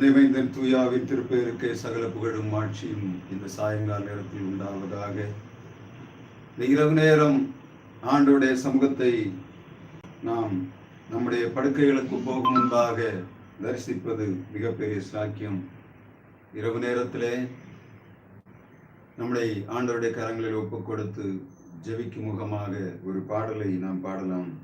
நிமைந்தன் தூயாவின் திருப்பெயருக்கு சகல புகழும் ஆட்சியும் இந்த சாயங்கால நேரத்தில் உண்டாவதாக. இந்த இரவு நேரம் ஆண்டோடைய சமூகத்தை நாம் நம்முடைய படுக்கைகளுக்கு போகும் முன்பாக தரிசிப்பது மிகப்பெரிய சாக்கியம். இரவு நேரத்திலே நம்முடைய ஆண்டோருடைய கரங்களில் ஒப்புக் கொடுத்து ஜெவிக்கு முகமாக ஒரு பாடலை நாம் பாடலாம்.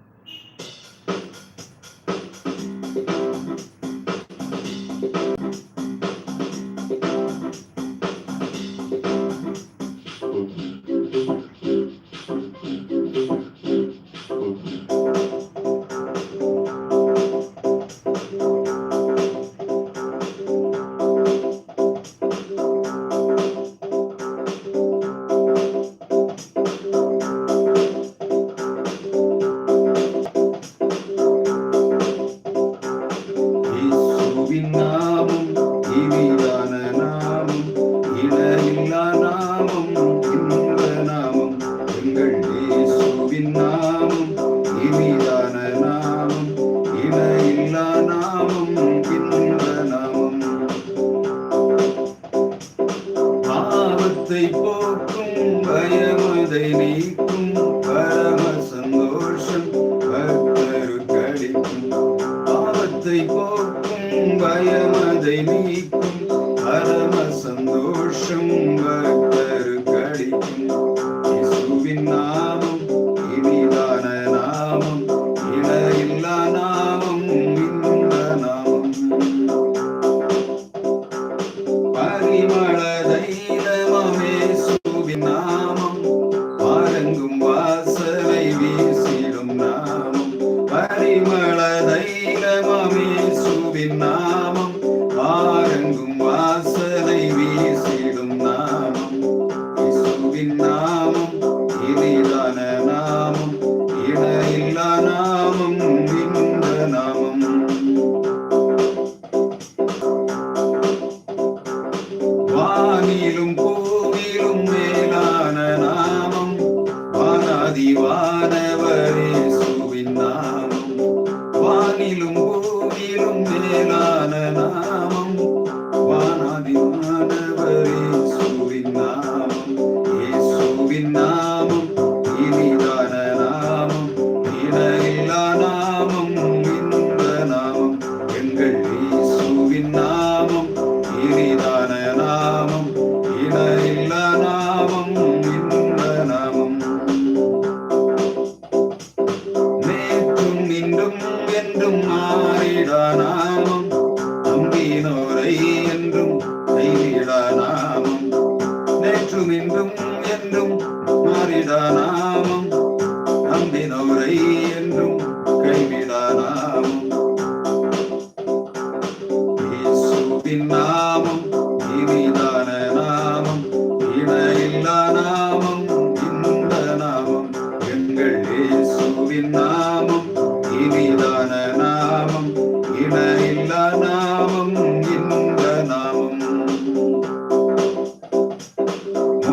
എനിക്കും പരമസന്തോഷം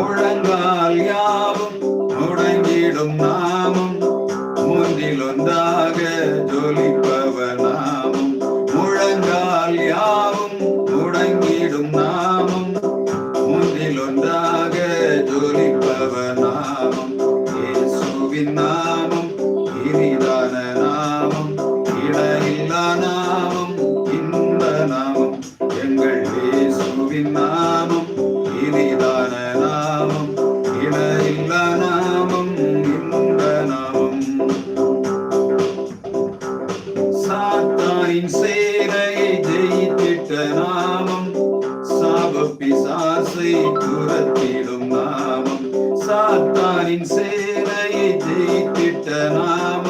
முழங்கால் யாவும் முடங்கிடும் நான். ஓசை புறத்திடும் நாமம். சாத்தானின் சேனையை ஜெயித்திட்ட நாமம்.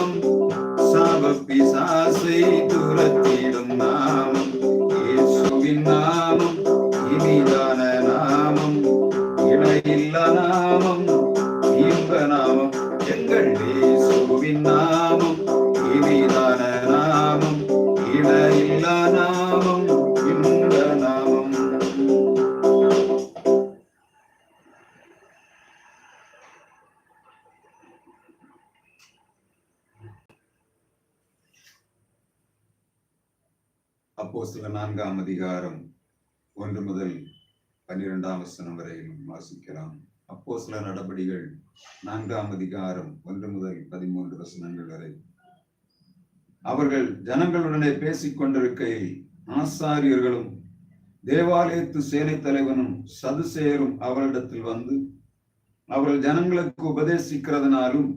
ஒன்று முதல் பன்னிரெண்டாம் வசனம் வரையிலும் வாசிக்கலாம். அப்போ சில நடபடிகள் நான்காம் அதிகாரம் ஒன்று முதல் பதிமூன்று வசனங்கள் வரை. அவர்கள் ஜனங்களுடனே பேசிக் கொண்டிருக்கையில் ஆசாரியர்களும் தேவாலயத்து சேனை தலைவனும் சதுசேரும் அவரிடத்தில் வந்து அவர்கள் ஜனங்களுக்கு உபதேசிக்கிறதுனாலும்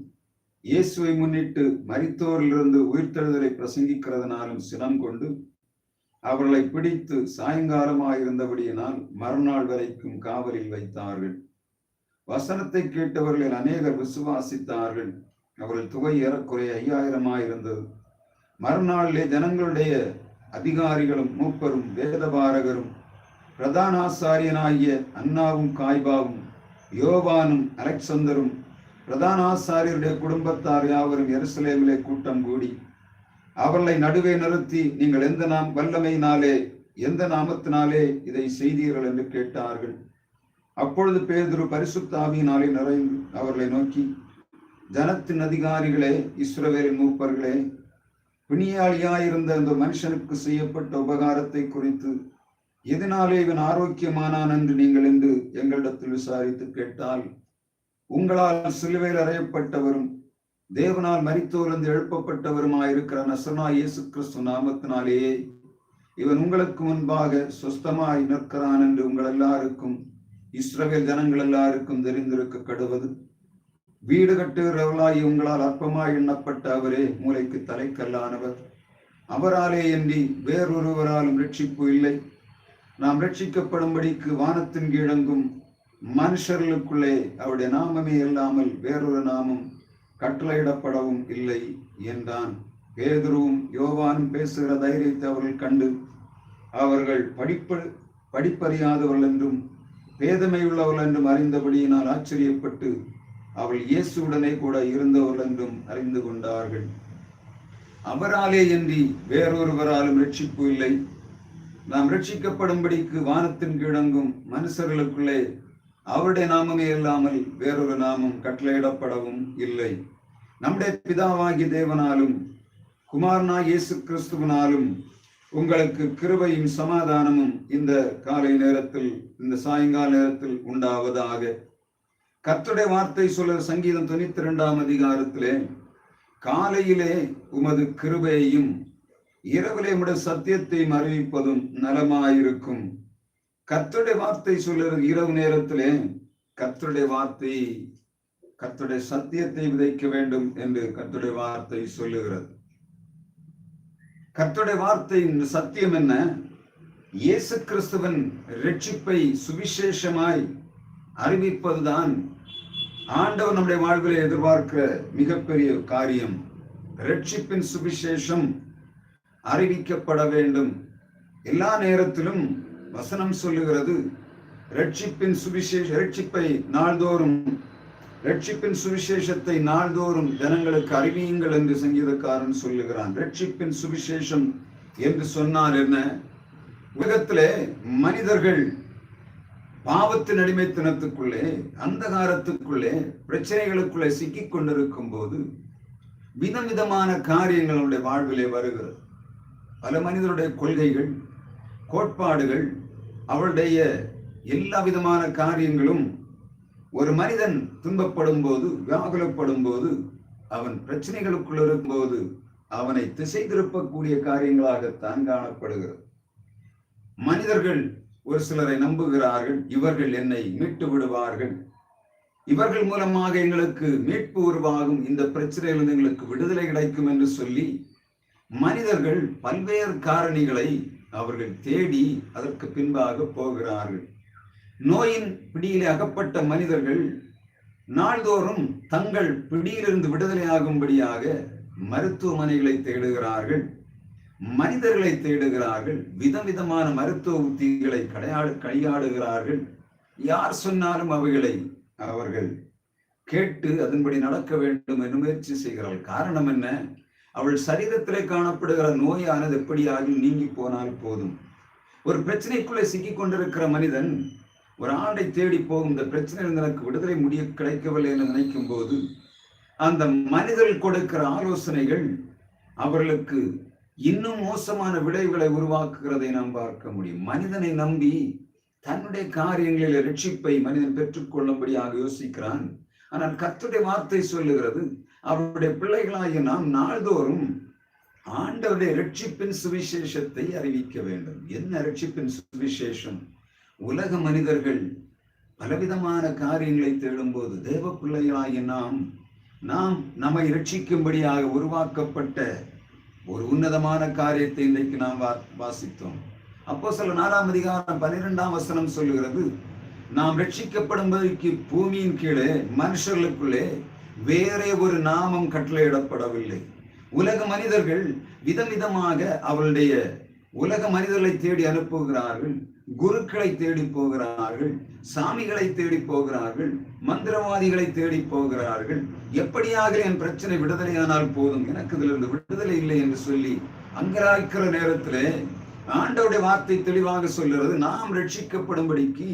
இயேசுவை முன்னிட்டு மரித்தோரிலிருந்து உயிர்த்தெழுதலை பிரசங்கிக்கிறதுனாலும் சினம் கொண்டு அவர்களை பிடித்து சாயங்காலமாயிருந்தபடியினால் மறுநாள் வரைக்கும் காவலில் வைத்தார்கள். வசனத்தை கேட்டவர்கள் அநேகர் விசுவாசித்தார்கள். அவர்கள் தொகை ஏறக்குறைய ஐயாயிரமாயிருந்தது. மறுநாளிலே ஜனங்களுடைய அதிகாரிகளும் மூப்பரும் வேதபாரகரும் பிரதான ஆசாரியனாகிய அண்ணாவும் காய்பாவும் யோவானும் அலெக்சந்தரும் பிரதான ஆசாரியருடைய குடும்பத்தார் யாவரும் எருசலேமிலே கூட்டம் கூடி அவர்களை நடுவே நிறுத்தி நீங்கள் எந்த நாம் வல்லமையினாலே எந்த நாமத்தினாலே இதை செய்தீர்கள் என்று கேட்டார்கள். அப்பொழுது பேதுரு பரிசுத்தாவியினாலே நிறைந்து அவர்களை நோக்கி ஜனத்தின் அதிகாரிகளே இஸ்ரவேலின் மூப்பர்களே பிணியாளியாயிருந்த அந்த மனுஷனுக்கு செய்யப்பட்ட உபகாரத்தை குறித்து எதனாலே இவன் ஆரோக்கியமானான் என்று நீங்கள் என்று எங்களிடத்தில் விசாரித்து கேட்டால் உங்களால் சிலுவையில் அறையப்பட்டவரும் தேவனால் மறித்தோர்ந்து எழுப்பப்பட்டவருமாயிருக்கிற நசனா இயேசு கிறிஸ்து நாமத்தினாலேயே இவன் உங்களுக்கு முன்பாக சொஸ்தமாய் நிற்கிறான் என்று உங்கள் எல்லாருக்கும் இஸ்ரவேல் ஜனங்கள் எல்லாருக்கும் தெரிந்திருக்க கடுவது வீடு கட்டுகிறவர்களாய் உங்களால் அற்பமாய் எண்ணப்பட்ட அவரே மூளைக்கு தலைக்கல்லானவர். அவராலே என்றி வேறொருவராலும் ரட்சிப்பு இல்லை. நாம் ரட்சிக்கப்படும்படிக்கு வானத்தின் கீழங்கும் மனுஷர்களுக்குள்ளே அவருடைய நாமமே இல்லாமல் வேறொரு நாமம் கட்டளையிடப்படவும் இல்லை என்றான். பேதுருவும் யோவானும் பேசுகிற தைரியத்தை அவர்கள் கண்டு அவர்கள் படிப்பு படிப்பறியாதவர்கள் என்றும் பேதமையுள்ளவர்கள் என்றும் அறிந்தபடியினால் ஆச்சரியப்பட்டு அவள் இயேசுவுடனே கூட இருந்தவர்கள் என்றும் அறிந்து கொண்டார்கள். அவராலே இன்றி வேறொருவராலும் ரட்சிப்பு இல்லை. நாம் ரட்சிக்கப்படும்படிக்கு வானத்தின் கிழங்கும் மனுஷர்களுக்குள்ளே அவருடைய நாமமே இல்லாமல் வேறொரு நாமம் கட்டளையிடப்படவும் இல்லை. நம்முடைய பிதாவாகிய தேவனாலும் குமாரனா இயேசு கிறிஸ்துவனாலும் உங்களுக்கு கிருபையும் சமாதானமும் இந்த காலை நேரத்தில் இந்த சாயங்கால நேரத்தில் உண்டாவதாக. கத்துடைய வார்த்தை சொல்ல சங்கீதம் தொண்ணூத்தி இரண்டாம் அதிகாரத்திலே காலையிலே உமது கிருபையையும் இரவிலே உடைய சத்தியத்தையும் அறிவிப்பதும் நலமாயிருக்கும். கத்துடைய வார்த்தை சொல்லுறது இரவு நேரத்திலே கத்துடைய வார்த்தை கத்துடைய சத்தியத்தை விதைக்க வேண்டும் என்று கத்துடைய வார்த்தை சொல்லுகிறது. கத்துடைய வார்த்தையின் சத்தியம் என்ன? இயேசு கிறிஸ்துவன் ரட்சிப்பை சுவிசேஷமாய் அறிவிப்பதுதான் ஆண்டவர் நம்முடைய வாழ்வில் எதிர்பார்க்கிற மிகப்பெரிய காரியம். ரட்சிப்பின் சுவிசேஷம் அறிவிக்கப்பட வேண்டும். எல்லா நேரத்திலும் வசனம் சொல்லுகிறது. ரட்சிப்பின் சுவிசேஷ ரட்சிப்பை நாள்தோறும் ரட்சிப்பின் சுவிசேஷத்தை நாள்தோறும் ஜனங்களுக்கு அறிவியுங்கள் என்று சங்கீதக்காரன் சொல்லுகிறான். ரட்சிப்பின் சுவிசேஷம் என்று சொன்னார் என்ன? உலகத்திலே மனிதர்கள் பாவத்தின் அடிமைத்தனத்துக்குள்ளே அந்தகாரத்துக்குள்ளே பிரச்சனைகளுக்குள்ளே சிக்கிக் கொண்டிருக்கும் போது விதவிதமான காரியங்கள் அவருடைய வாழ்விலே வருகிறது. பல மனிதருடைய கொள்கைகள் கோட்பாடுகள் அவளுடைய எல்லா விதமான காரியங்களும் ஒரு மனிதன் துன்பப்படும் போது வியாகுலப்படும் போது அவன் பிரச்சனைகளுக்குள் இருக்கும்போது அவனை திசை திருப்பக்கூடிய காரியங்களாகத்தான் காணப்படுகிறது. மனிதர்கள் ஒரு சிலரை நம்புகிறார்கள் இவர்கள் என்னை மீட்டு விடுவார்கள். இவர்கள் மூலமாக எங்களுக்கு மீட்பு உருவாகும் இந்த பிரச்சனையிலிருந்து எங்களுக்கு விடுதலை கிடைக்கும் என்று சொல்லி மனிதர்கள் பல்வேறு காரணிகளை அவர்கள் தேடி அதற்கு பின்பாக போகிறார்கள். நோயின் பிடியிலே அகப்பட்ட மனிதர்கள் நாள்தோறும் தங்கள் பிடியிலிருந்து விடுதலையாகும்படியாக மருத்துவமனைகளை தேடுகிறார்கள். மனிதர்களை தேடுகிறார்கள். விதவிதமான மருத்துவ உத்திகளை கடையாடு கையாடுகிறார்கள் யார் சொன்னாலும் அவைகளை அவர்கள் கேட்டு அதன்படி நடக்க வேண்டும் என்று முயற்சி செய்கிறார்கள். காரணம் என்ன? அவள் சரீரத்திலே காணப்படுகிற நோயானது எப்படியாகும் நீங்கி போனால் போதும். ஒரு பிரச்சனைக்குள்ளே சிக்கிக் கொண்டிருக்கிற மனிதன் ஒரு ஆண்டை தேடி போகும் இந்த பிரச்சனையில் எனக்கு விடுதலை முடிய கிடைக்கவில்லை என்று நினைக்கும் போது அந்த மனிதர்கள் கொடுக்கிற ஆலோசனைகள் அவர்களுக்கு இன்னும் மோசமான விளைவுகளை உருவாக்குகிறதை நாம் பார்க்க முடியும். மனிதனை நம்பி தன்னுடைய காரியங்களில் ரட்சிப்பை மனிதன் பெற்றுக்கொள்ளும்படியாக யோசிக்கிறான். ஆனால் கத்துடைய வார்த்தை சொல்லுகிறது அவருடைய பிள்ளைகளாகிய நாம் நாள்தோறும் ஆண்டவருடைய ரட்சிப்பின் சுவிசேஷத்தை அறிவிக்க வேண்டும். என்ன ரட்சிப்பின் சுவிசேஷம்? உலக மனிதர்கள் பலவிதமான காரியங்களை தேடும்போது தேவ பிள்ளைகளாகிய நாம் நாம் நம்மை ரட்சிக்கும்படியாக உருவாக்கப்பட்ட ஒரு உன்னதமான காரியத்தை இன்றைக்கு நாம் வா வாசித்தோம். அப்போ சில நாலாம் அதிகாரம் பன்னிரெண்டாம் வசனம் சொல்லுகிறது நாம் ரட்சிக்கப்படும்பதற்கு பூமியின் கீழே மனுஷர்களுக்குள்ளே வேறே ஒரு நாமம் கட்டளையிடப்படவில்லை. உலக மனிதர்கள் விதவிதமாக அவளுடைய உலக மனிதர்களை தேடி அனுப்புகிறார்கள் குருக்களை தேடி போகிறார்கள் சாமிகளை தேடி போகிறார்கள் மந்திரவாதிகளை தேடி போகிறார்கள். எப்படியாக என் பிரச்சனை விடுதலையானால் போதும். எனக்கு இதிலிருந்து விடுதலை இல்லை என்று சொல்லி அங்கராய்க்கிற நேரத்திலே ஆண்டவுடைய வார்த்தை தெளிவாக சொல்லுறது நாம் ரட்சிக்கப்படும்படிக்கு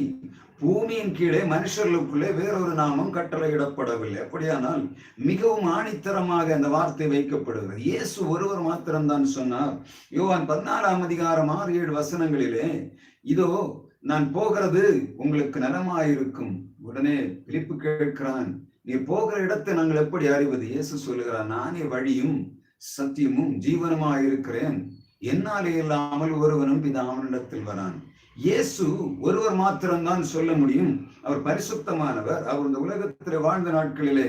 பூமியின் கீழே மனுஷர்களுக்குள்ளே வேறொரு நாமம் கட்டளையிடப்படவில்லை. அப்படியானால் மிகவும் ஆணித்தரமாக அந்த வார்த்தை வைக்கப்படுகிறது. இயேசு ஒருவர் மாத்திரம்தான் சொன்னார். யோவான் பதினாறாம் அதிகாரம் ஆறு ஏழு வசனங்களிலே இதோ நான் போகிறது உங்களுக்கு நலமாயிருக்கும். உடனே பிலிப்பு கேட்கிறான் நீ போகிற இடத்தை நாங்கள் எப்படி அறிவது? இயேசு சொல்லுகிறான் நானே வழியும் சத்தியமும் ஜீவனமாயிருக்கிறேன். என்னாலே இல்லாமல் ஒருவனும் பிதாமனிடத்தில் வரான். இயேசு ஒருவர் மாத்திரம்தான் சொல்ல முடியும். அவர் பரிசுத்தமானவர். அவர் இந்த உலகத்தில் வாழ்ந்த நாட்களிலே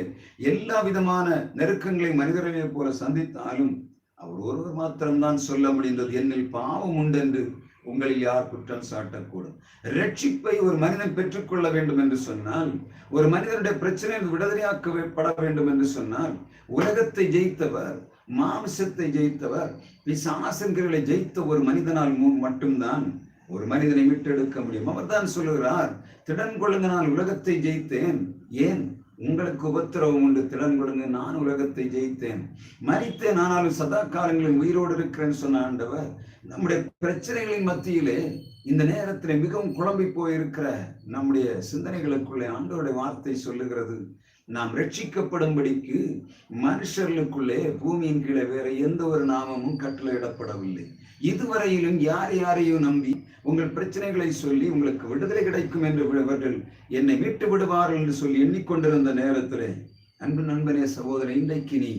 எல்லா விதமான நெருக்கங்களை மனிதர்களே போல சந்தித்தாலும் அவர் ஒருவர் மாத்திரம்தான் சொல்ல முடிந்தது. என்னில் பாவம் உண்டு என்று உங்களில் யார் குற்றம் சாட்டக்கூடும். ரட்சிப்பை ஒரு மனிதன் பெற்றுக்கொள்ள வேண்டும் என்று சொன்னால் ஒரு மனிதனுடைய பிரச்சனை விடுதலையாக்கப்பட வேண்டும் என்று சொன்னால் உலகத்தை ஜெயித்தவர் மாம்சத்தை ஜெயித்தவர் பிசாசன்களை ஜெயித்த ஒரு மனிதனால் மட்டும்தான் ஒரு மனிதனை மீட்டெடுக்க முடியும். அவர் தான் சொல்லுகிறார் திடன் கொள்ளுங்க நான் உலகத்தை ஜெயித்தேன். ஏன்? உங்களுக்கு உபத்திரவம் உண்டு. திடன் கொடுங்க நான் உலகத்தை ஜெயித்தேன். மறித்தேன் ஆனாலும் சதா காலங்களில் உயிரோடு இருக்கிறேன்னு சொன்ன ஆண்டவர் நம்முடைய பிரச்சனைகளின் மத்தியிலே இந்த நேரத்தில் மிகவும் குழம்பி போயிருக்கிற நம்முடைய சிந்தனைகளுக்குள்ளே ஆண்டோடைய வார்த்தை சொல்லுகிறது. நாம் ரட்சிக்கப்படும்படிக்கு மனுஷர்களுக்குள்ளே பூமியின் கீழே வேற எந்த ஒரு நாமமும் கட்டளையிடப்படவில்லை. இதுவரையிலும் யார் யாரையும் நம்பி உங்கள் பிரச்சனைகளை சொல்லி உங்களுக்கு விடுதலை கிடைக்கும் என்று இவர்கள் என்னை மீட்டு விடுவார்கள் என்று சொல்லி எண்ணிக்கொண்டிருந்த நேரத்திலே அன்பு நண்பனே சகோதரன் இன்றைக்கு நீ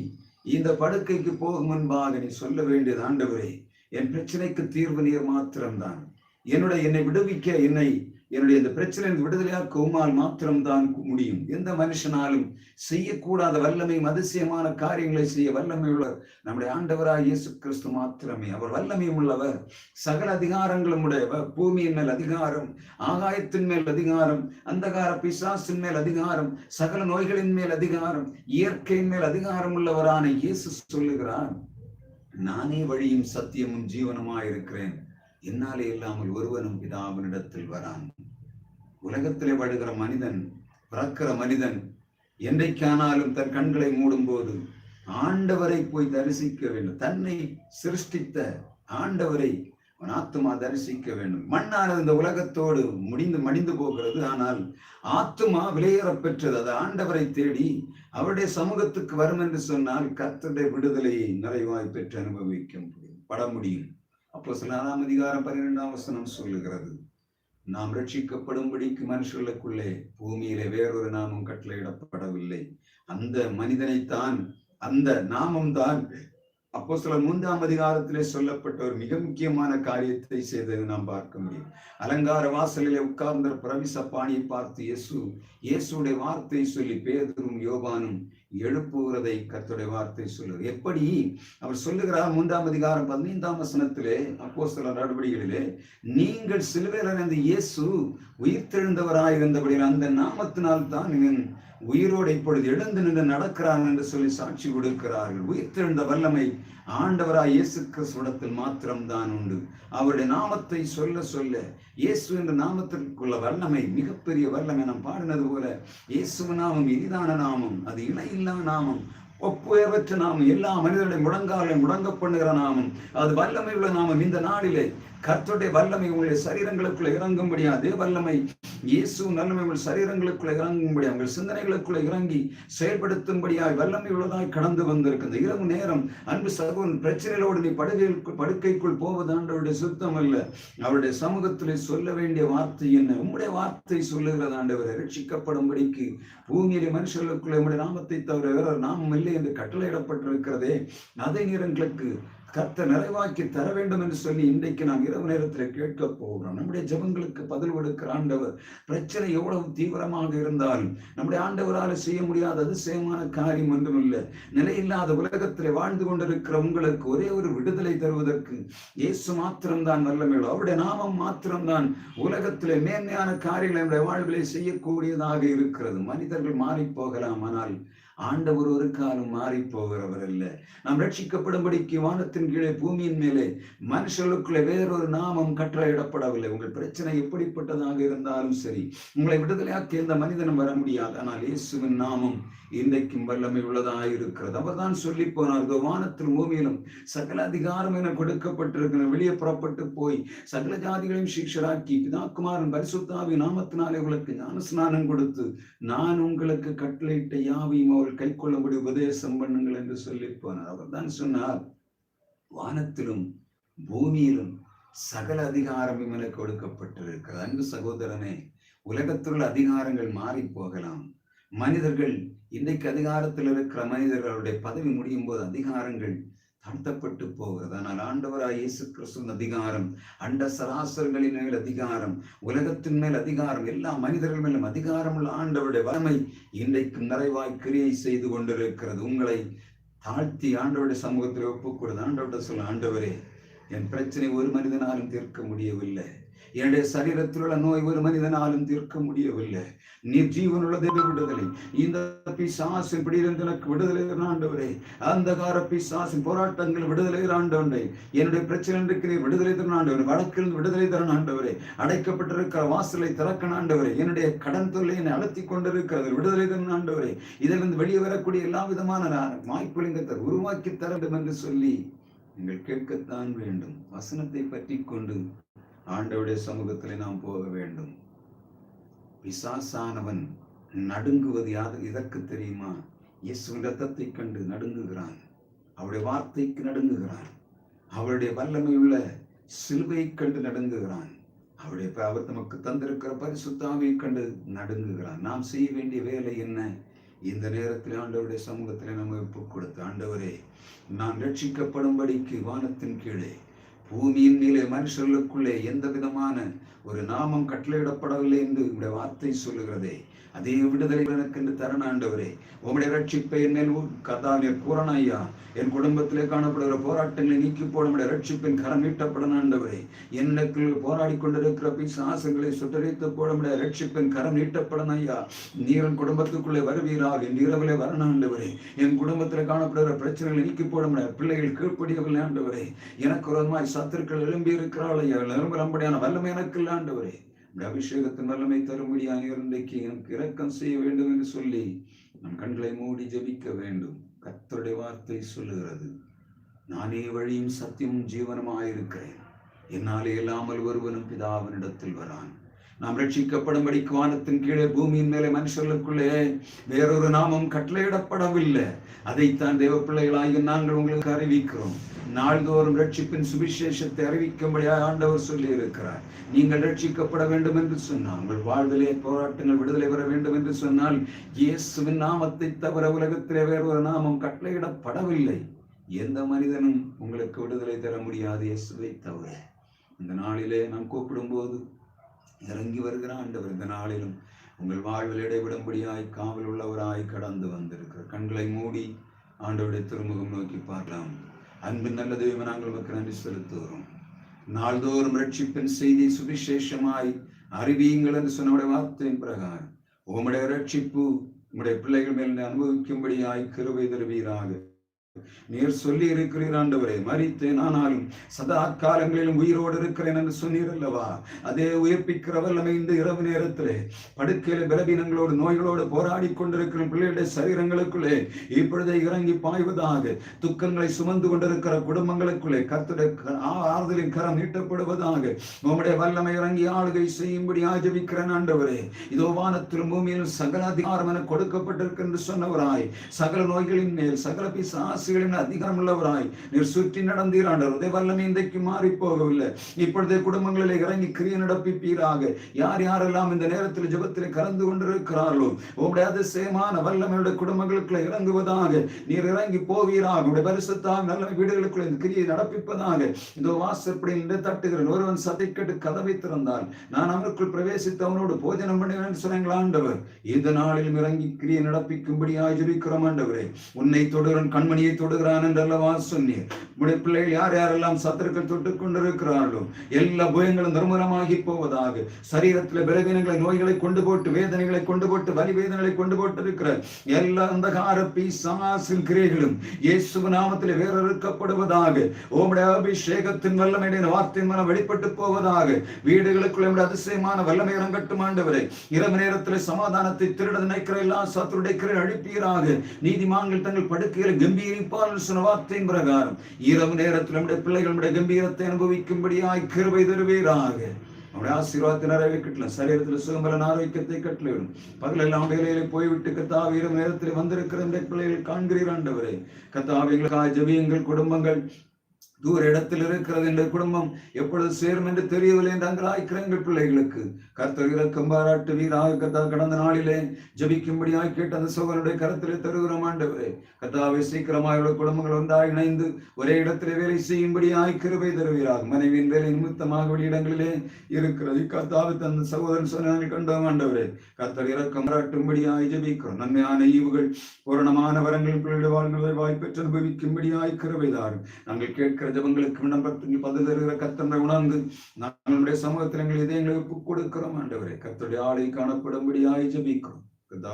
இந்த படுக்கைக்கு போகும் முன்பாக நீ சொல்ல வேண்டியது ஆண்டவரே என் பிரச்சனைக்கு தீர்வு நீர் மாத்திரம்தான். என்னுடைய என்னை விடுவிக்க என்னை என்னுடைய இந்த பிரச்சனை விடுதலையாக கவுமால் மாத்திரம்தான் முடியும். எந்த மனுஷனாலும் செய்யக்கூடாத வல்லமை அதிசயமான காரியங்களை செய்ய வல்லமை உள்ளவர் நம்முடைய ஆண்டவராக இயேசு கிறிஸ்து மாத்திரமே. அவர் வல்லமையும் உள்ளவர் சகல அதிகாரங்களும் உடையவர். பூமியின் மேல் அதிகாரம் ஆகாயத்தின் மேல் அதிகாரம் அந்தகார பிசாசின் மேல் அதிகாரம் சகல நோய்களின் மேல் அதிகாரம் இயற்கையின் மேல் அதிகாரம் உள்ளவரான இயேசு சொல்லுகிறார் நானே வழியும் சத்தியமும் ஜீவனமாயிருக்கிறேன். என்னாலே இல்லாமல் ஒருவனும் பிதாவினிடத்தில் வரான். உலகத்திலே வாழுகிற மனிதன் பிறக்கிற மனிதன் என்றைக்கானாலும் தன் கண்களை மூடும் போது ஆண்டவரை போய் தரிசிக்க வேண்டும். தன்னை சிருஷ்டித்த ஆண்டவரை அவன் ஆத்துமா தரிசிக்க வேண்டும். மண்ணானது இந்த உலகத்தோடு முடிந்து மடிந்து போகிறது. ஆனால் ஆத்துமா விலையேற பெற்றது அது ஆண்டவரை தேடி அவருடைய சமூகத்துக்கு வரும் என்று சொன்னால் கத்தருடைய விடுதலையை நிறைவாய் பெற்று அனுபவிக்க முடியும் பட முடியும். அப்போ சிலாதாம் அதிகாரம் பன்னிரெண்டாம் வசனம் சொல்லுகிறது. நாம் ரட்சிக்கப்படும்படிக்கு மனுஷர்களுக்குள்ளே பூமியிலே வேறொரு நாமம் கட்டளையிடப்படவில்லை. அந்த மனிதனைத்தான் அந்த நாமம் தான் அப்போ சில மூன்றாம் அதிகாரத்திலே சொல்லப்பட்ட ஒரு மிக முக்கியமான காரியத்தை செய்தது நாம் பார்க்க முடியும். அலங்கார வாசலிலே உட்கார்ந்த பிரவிச பாணியை பார்த்து இயேசு இயேசுடைய வார்த்தை சொல்லி பேதரும் யோபானும் எழுப்புகிறதை கத்துடைய வார்த்தை சொல்லுது. எப்படி? அவர் சொல்லுகிறார் மூன்றாம் அதிகாரம் பதினைந்தாம் வசனத்திலே அப்போ சில நடவடிக்கைகளிலே நீங்கள் சிலுவையில் அறிந்த இயேசு உயிர்த்தெழுந்தவராயிருந்தபடி அந்த நாமத்தினால் தான் உயிரோடு இப்பொழுது எழுந்து நின்று நடக்கிறார் என்று சொல்லி சாட்சி கொடுக்கிறார்கள். உயிர்த்தெழுந்த வல்லமை ஆண்டவராய் இயேசு கிறிஸ்துவத்தில் மாத்திரம்தான் உண்டு. அவருடைய நாமத்தை சொல்ல சொல்ல இயேசு என்ற நாமத்திற்குள்ள வல்லமை மிகப்பெரிய வல்லமை நாம் பாடினது போல இயேசு நாமம் இனிதான நாமம் அது இணையில்லா நாமம் ஒப்புயர்வற்ற நாமம் எல்லா மனிதர்களை முடங்காலையும் முடங்க பண்ணுகிற நாமம் அது வல்லமை உள்ள நாமம். இந்த நாளிலே கர்த்தருடைய வல்லமை உங்களுடைய சரீரங்களுக்குள்ள இறங்கும்படியா? அதே வல்லமை இயேசு நல்லமை உங்கள் சரீரங்களுக்குள்ள இறங்கும்படியா? உங்கள் சிந்தனைகளுக்குள்ள இறங்கி செயல்படுத்தும்படியாய் வல்லமை உள்ளதாய் கடந்து வந்திருக்கிறது இரவு நேரம் அன்பு சகோதரன் பிரச்சனைகளோடு நீ படுகையில் படுக்கைக்குள் போவது ஆண்டவருடைய சுத்தம் அல்ல. அவருடைய சமூகத்தில் சொல்ல வேண்டிய வார்த்தை என்ன? உம்முடைய வார்த்தை சொல்லுகிறது ஆண்டவரை ரட்சிக்கப்படும்படிக்கு. பூமியிலே மனுஷர்களுக்குள்ள உம்முடைய நாமத்தை தவிர வேற நாமம் இல்லை என்று கட்டளையிடப்பட்டிருக்கிறதே. அதே நேரங்களுக்கு கத்த நிறைவாக்கி தர வேண்டும் என்று சொல்லி இன்றைக்கு நாம் இரவு நேரத்தில் கேட்க போகிறோம். நம்முடைய ஜெபங்களுக்கு பதில் கொடுக்கிற ஆண்டவர் பிரச்சனை எவ்வளவு தீவிரமாக இருந்தாலும் நம்முடைய ஆண்டவரால் செய்ய முடியாத அதிசயமான காரியம் ஒன்றும் இல்லை நிலையில்லாத உலகத்திலே வாழ்ந்து கொண்டிருக்கிற உங்களுக்கு ஒரே ஒரு விடுதலை தருவதற்கு இயேசு மாத்திரம்தான் வல்லமையுள்ள. அவருடைய நாமம் மாத்திரம்தான் உலகத்திலே மேன்மையான காரியங்களை நம்முடைய வாழ்விலே செய்யக்கூடியதாக இருக்கிறது. மனிதர்கள் மாறி போகலாம் ஆனால் ஆண்டவர் ஒரு காலம் மாறி போகிறவர் அல்ல. நாம் ரட்சிக்கப்படும்படிக்கு வானத்தின் கீழே பூமியின் மேலே மனுஷர்களுக்குள்ளே வேறொரு நாமம் கட்டளையிடப்படவில்லை. உங்கள் பிரச்சனை எப்படிப்பட்டதாக இருந்தாலும் சரி உங்களை விடுதலையாக்கி எந்த மனிதனும் வர முடியாது. ஆனால் இயேசுவின் நாமம் இன்றைக்கும் வல்லமை உள்ளதாக இருக்கிறது. அவர் தான் சொல்லி போனார் இதோ வானத்தில் பூமியிலும் சகல அதிகாரம் என கொடுக்கப்பட்டிருக்கிற வெளியே புறப்பட்டு போய் சகல ஜாதிகளையும் சீஷராக்கி பிதாக்குமாரன் பரிசுத்தாவி நாமத்தினாலே உங்களுக்கு ஞான ஸ்நானம் கொடுத்து நான் உங்களுக்கு கட்டளையிட்ட யாவையும் அவர்கள் கை கொள்ளும்படி உபதேசம் பண்ணுங்கள் என்று சொல்லி போனார். அவர் தான் சொன்னார் வானத்திலும் பூமியிலும் சகல அதிகாரமும் எனக்கு கொடுக்கப்பட்டிருக்கிறது. அன்பு சகோதரனே உலகத்துள்ள அதிகாரங்கள் மாறி போகலாம். மனிதர்கள் இன்றைக்கு அதிகாரத்தில் இருக்கிற மனிதர்களுடைய பதவி முடியும் போது அதிகாரங்கள் தாழ்த்தப்பட்டு போகிறது? ஆனால் ஆண்டவராய் இயேசு கிறிஸ்துவின் அதிகாரம் அண்ட சராசரங்களின் மேல் அதிகாரம் உலகத்தின் மேல் அதிகாரம் எல்லா மனிதர்கள் மேலும் அதிகாரம் உள்ள ஆண்டவருடைய வளமை இன்றைக்கும் நிறைவாய் கிரியை செய்து கொண்டிருக்கிறது. உங்களை தாழ்த்தி ஆண்டவருடைய சமூகத்தில் ஒப்புக்கூடாது ஆண்டவர்கிட்ட சொல்ல ஆண்டவரே என் பிரச்சனை ஒரு மனிதனாலும் தீர்க்க முடியவில்லை. என்னுடைய சரீரத்தில் உள்ள நோய் ஒரு மனிதனாலும் தீர்க்க முடியவில்லை. நீ ஜீவனுள்ள தேவ விடுதலை. இந்த பிசாசின் பிடியிலிருந்து எனக்கு விடுதலை ஆண்டவரே. அந்தகார பிசாசின் போராட்டங்கள் விடுதலை ஆண்டவனே. என்னுடைய பிரச்சனை இன்றைக்கு நீ விடுதலை தரணும் ஆண்டவரே. வழக்கிலிருந்து விடுதலை தரணும் ஆண்டவரே. அடைக்கப்பட்டிருக்கிற வாசலை திறக்கன் ஆண்டவரே. என்னுடைய கடன் தொல்லை என்னை அழுத்தி கொண்டிருக்கிறது. விடுதலை தரணும் ஆண்டவரே. இதிலிருந்து வெளியே வரக்கூடிய எல்லா விதமான வாய்ப்புலிங்கத்தை உருவாக்கி தர வேண்டும் என்று சொல்லி நீங்கள் கேட்கத்தான் வேண்டும். வசனத்தை பற்றி கொண்டு ஆண்டவுடைய சமூகத்தில் நாம் போக வேண்டும். பிசாசானவன் நடுங்குவது யாது இதற்கு தெரியுமா? இயேசுவின் ரத்தத்தை கண்டு நடுங்குகிறான். அவருடைய வார்த்தைக்கு நடுங்குகிறான். அவருடைய வல்லமை உள்ள சிலுவையை கண்டு நடுங்குகிறான். அவருடைய அவர் நமக்கு தந்திருக்கிற பரிசுத்தாவை கண்டு நடுங்குகிறான். நாம் செய்ய வேண்டிய வேலை என்ன? இந்த நேரத்தில் ஆண்டவருடைய சமூகத்தில் நம்ம ஒப்புக் கொடுத்து ஆண்டவரே நான் ரட்சிக்கப்படும்படிக்கு வானத்தின் கீழே பூமியின் மேலே மனுஷர்களுக்குள்ளே எந்த விதமான ஒரு நாமம் கட்டளையிடப்படவில்லை என்று உங்களுடைய வார்த்தை சொல்லுகிறதே. அதே விடுதலை எனக்கு என்று தரணாண்டவரே உங்களுடைய ரட்சிப்பை என் மேல் கதாவியர் கூறன ஐயா என் குடும்பத்திலே காணப்படுகிற போராட்டங்களை நீக்கி போட உடைய ரட்சிப்பின் கரம் நீட்டப்படணும் ஆண்டவரே. எனக்கு போராடி கொண்டிருக்கிற பிசாசங்களை சுட்டரித்து போட உடைய ரட்சிப்பின் கரம் நீட்டப்படணும் ஐயா நீரன் குடும்பத்துக்குள்ளே வருவீராக என் இரவிலே வரணும் ஆண்டவரே. என் குடும்பத்தில் காணப்படுகிற பிரச்சனைகளை நீக்கி போட முடியாது பிள்ளைகள் கீழ்ப்படியவில்லை ஆண்டவரே. எனக்கு ஒரு மாதிரி சத்துருக்கள் எழும்பி இருக்கிறாள் ஐயா. எழும்புறம்படியான வல்லமை எனக்கு இல்லை ஆண்டவரே அபிஷேகத்தின் வல்லமை தரும்படியாக இன்றைக்கு எனக்கு இரக்கம் செய்ய வேண்டும் என்று சொல்லி நம் கண்களை மூடி ஜபிக்க வேண்டும். கத்தருடைய வார்த்தை சொல்லுகிறது நானே வழியும் சத்தியமும் ஜீவனமாயிருக்கிறேன் என்னாலே இல்லாமல் ஒருவனும் பிதாவினிடத்தில் வரான். நாம் ரட்சிக்கப்படும்படி வானத்தின் கீழே பூமியின் மேலே மனுஷர்களுக்குள்ளே வேறொரு நாமம் கட்டளையிடப்படவில்லை. அதைத்தான் தேவ பிள்ளைகளாகி நாங்கள் உங்களுக்கு அறிவிக்கிறோம். நாள்தோறும் ரட்சிப்பின் சுவிசேஷத்தை அறிவிக்கும்படியாக ஆண்டவர் சொல்லி இருக்கிறார் நீங்கள் ரட்சிக்கப்பட வேண்டும் என்று சொன்னால் உங்கள் வாழ்விலே போராட்டங்கள் விடுதலை பெற வேண்டும் என்று சொன்னால் இயேசுவின் நாமத்தை தவிர உலகத்திலே வேறு ஒரு நாமம் கட்டளையிடப்படவில்லை. எந்த மனிதனும் உங்களுக்கு விடுதலை தர முடியாது இயேசுவை தவிர. இந்த நாளிலே நாம் கூப்பிடும்போது இறங்கி வருகிற ஆண்டவர் இந்த நாளிலும் உங்கள் வாழ்வில் இடைவிடும்படியாய் காவல் உள்ளவராய் கடந்து வந்திருக்கிறார். கண்களை மூடி ஆண்டவருடைய திருமுகம் நோக்கி பார்க்கலாம். அன்பின் நல்ல தெய்வம் நாங்கள் உமக்கு நன்றி செலுத்துகிறோம். நாள்தோறும் ரட்சிப்பின் செய்தி சுவிசேஷமாய் அறிவியுங்கள் என்று சொன்னவுடைய வார்த்தையின் பிரகாரம். உம்முடைய ரட்சிப்பு உம்முடைய பிள்ளைகள் மேல் அனுபவிக்கும்படியாய் கிருவை தருவீராக. நீர் சொல்லி இருக்கிறீர் ஆண்டவரே மறித்தேன் ஆனாலும் சதா காலங்களிலும் உயிரோடு இருக்கிறேன் என்று சொன்னீர் அல்லவா? அதே உயிர்ப்பிக்கிற வல்லமை இந்த இரவு நேரத்திலே படுக்கையில பலவீனங்களோடு நோய்களோடு போராடி கொண்டிருக்கிற பிள்ளைகளுடைய சரீரங்களுக்குள்ளே இப்பொழுதே இறங்கி பாய்வதாக துக்கங்களை சுமந்து கொண்டிருக்கிற குடும்பங்களுக்குள்ளே கத்துடைய ஆறுதலின் கரம் நீட்டப்படுவதாக உம்முடைய வல்லமை இறங்கி ஆளுகை செய்யும்படி ஆஜபிக்கிறேன் ஆண்டவரே. இதோ வானத்திலும் பூமியிலும் சகல அதிகாரம் என கொடுக்கப்பட்டிருக்கு என்று சொன்னவராய் சகல நோய்களின் மேல் சகல பிசாசு அரசுகளின் அதிகாரம் உள்ளவராய் நீர் சுற்றி நடந்தீர் ஆண்டவர். உதய வல்லமை இன்றைக்கு மாறி போகவில்லை. இப்பொழுதே குடும்பங்களிலே இறங்கி கிரிய நடப்பிப்பீராக. யார் யாரெல்லாம் இந்த நேரத்தில் ஜபத்தில் கலந்து கொண்டிருக்கிறார்களோ உங்களுடைய அதிசயமான வல்லமையுடைய குடும்பங்களுக்குள்ள இறங்குவதாக நீர் இறங்கி போவீராக. உங்களுடைய பரிசுத்தாக நல்ல வீடுகளுக்குள்ள இந்த கிரியை நடப்பிப்பதாக. இந்த வாசற்படி நின்று தட்டுகிறேன் ஒருவன் சதை கேட்டு கதவை திறந்தால் நான் அவனுக்குள் பிரவேசித்து அவனோடு போஜனம் பண்ணுவேன் சொன்னாங்களா ஆண்டவர். இந்த நாளிலும் இறங்கி கிரியை நடப்பிக்கும்படி ஆஜரிக்கிறோம் ஆண்டவரே. உன்னை தொடரும் கண்மணியை தொடுகிறான் என்று சொன்னீர் உடைய பிள்ளைகள் யார் யாரெல்லாம் சத்துருக்கள் தொட்டு கொண்டிருக்கிறார்களோ எல்லா புயங்களும் நிர்மூலமாகி போவதாக சரீரத்தில் பலவீனங்களை நோய்களை கொண்டு போட்டு வேதனைகளை கொண்டு போட்டு வலி வேதனைகளை கொண்டு போட்டு இருக்கிற எல்லா அந்தகார பீசாசில் கிரைகளும் இயேசு நாமத்தில் வேறறுக்கப்படுவதாக உம்முடைய அபிஷேகத்தின் வல்லமையுடைய வார்த்தையின் மனம் வெளிப்பட்டு போவதாக வீடுகளுக்குள்ள அதிசயமான வல்லமை இறங்கட்டும் ஆண்டவரே இரவு நேரத்தில் சமாதானத்தை திருட நினைக்கிற எல்லா சத்துருடைய கிரை அழிப்பீராக நீதிமான்கள் தங்கள் படுக்கைகளை படுக்கையில் கம்பீரிப்பால் சொன்ன வார்த்தையின் பிரகாரம் இரவு நேரத்தில் நம்முடைய பிள்ளைகள் நம்முடைய கம்பீரத்தை அனுபவிக்கும்படியாய் கிருபை தருவீராக. நம்முடைய ஆசீர்வாதத்தை நிறைவே கட்டலாம் சரீரத்தில் சுகம்பலன் ஆரோக்கியத்தை கட்டலிடும் பகல் எல்லாம் வேலையில போய்விட்டு கத்தாவி நேரத்தில் வந்திருக்கிற இந்த பிள்ளைகள் காண்கிறீர் ஆண்டவரே. கத்தாவி ஜபியங்கள் குடும்பங்கள் தூர இடத்தில் இருக்கிறது என்ற குடும்பம் எப்பொழுது சேரும் என்று தெரியவில்லை என்று அங்கலாய்க்கிற எங்கள் பிள்ளைகளுக்கு. கர்த்தர் இறக்கம் பாராட்டுவீராக கத்தா கடந்த நாளிலே ஜபிக்கும்படியாய் கேட்ட அந்த சோகனுடைய கருத்திலே தருகிறோம் ஆண்டவரே. கத்தாவை சீக்கிரமாக உள்ள குடும்பங்கள் ஒன்றாக இணைந்து ஒரே இடத்திலே வேலை செய்யும்படியாய் கிருபை தருவீராக. மனைவியின் வேலை நிமித்தமாக வெளியிடங்களிலே இருக்கிறது. கத்தாவை தந்த சகோதரன் சொன்ன கண்டோம் ஆண்டவரே. கர்த்தர் இறக்கம் பாராட்டும்படியாய் ஜபிக்கிறோம். நன்மையான ஈவுகள் பூரணமான வரங்கள் பிள்ளைகள் வாழ்களை வாய்ப்பெற்று அனுபவிக்கும்படியாய் கிருபை தாரும். நாங்கள் கேட்கிற ஜபங்களுக்கு விண்ணப்பத்துக்கு பதில் தருகிற கத்தனை உணர்ந்து நம்மளுடைய சமூகத்தில் எங்கள் இதயங்களை ஒப்புக் கொடுக்கிறோம். ஆண்டவரே கர்த்தருடைய ஆலை காணப்படும்படியாய் ஜபிக்கிறோம்.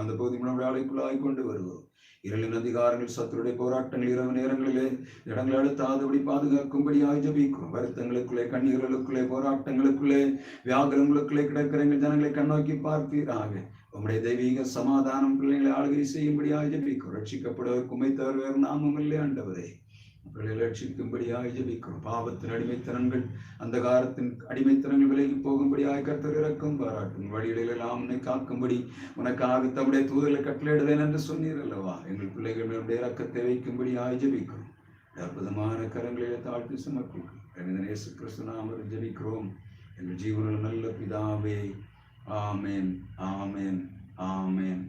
அந்த பகுதி நம்முடைய ஆலைக்குள்ளாய் கொண்டு வருகிறோம் இருளின் அதிகாரங்கள் சத்துருடைய போராட்டங்கள் இரவு நேரங்களிலே இடங்களை அழுத்தாதபடி பாதுகாக்கும்படியாய் ஜபிக்கிறோம். வருத்தங்களுக்குள்ளே கண்ணீர்களுக்குள்ளே போராட்டங்களுக்குள்ளே வியாகரங்களுக்குள்ளே கிடக்கிற எங்கள் ஜனங்களை கண்ணோக்கி பார்ப்பீராக. உங்களுடைய தெய்வீக சமாதானம் பிள்ளைங்களை ஆளுகை செய்யும்படியாய் ஜபிக்கிறோம். ரட்சிக்கப்படுவதற்கு உண்மை வேறு நாமும் இல்லை ஆண்டவரே. பிள்ளைகளை ரட்சிக்கும்படியாக ஜபிக்கிறோம். பாவத்தின் அடிமைத்தனங்கள் அந்த காலத்தின் அடிமைத்தனங்கள் விலகி போகும்படியாக கர்த்தர் இறக்கும். பாராட்டும். வழிகளில் உன்னை காக்கும்படி உனக்காக தம்முடைய தூதலை கட்டளையிடுதேன் என்று சொன்னீர் அல்லவா? எங்கள் பிள்ளைகளுடைய இறக்கத்தை வைக்கும்படியாக ஜபிக்கிறோம். அற்புதமான கரங்களிலே தாழ்த்தி சமர்ப்பிக்கிறோம் இயேசு கிறிஸ்து நாமத்தில் ஜபிக்கிறோம். எங்கள் ஜீவனில் நல்ல பிதாவே ஆமேன் ஆமேன் ஆமேன்.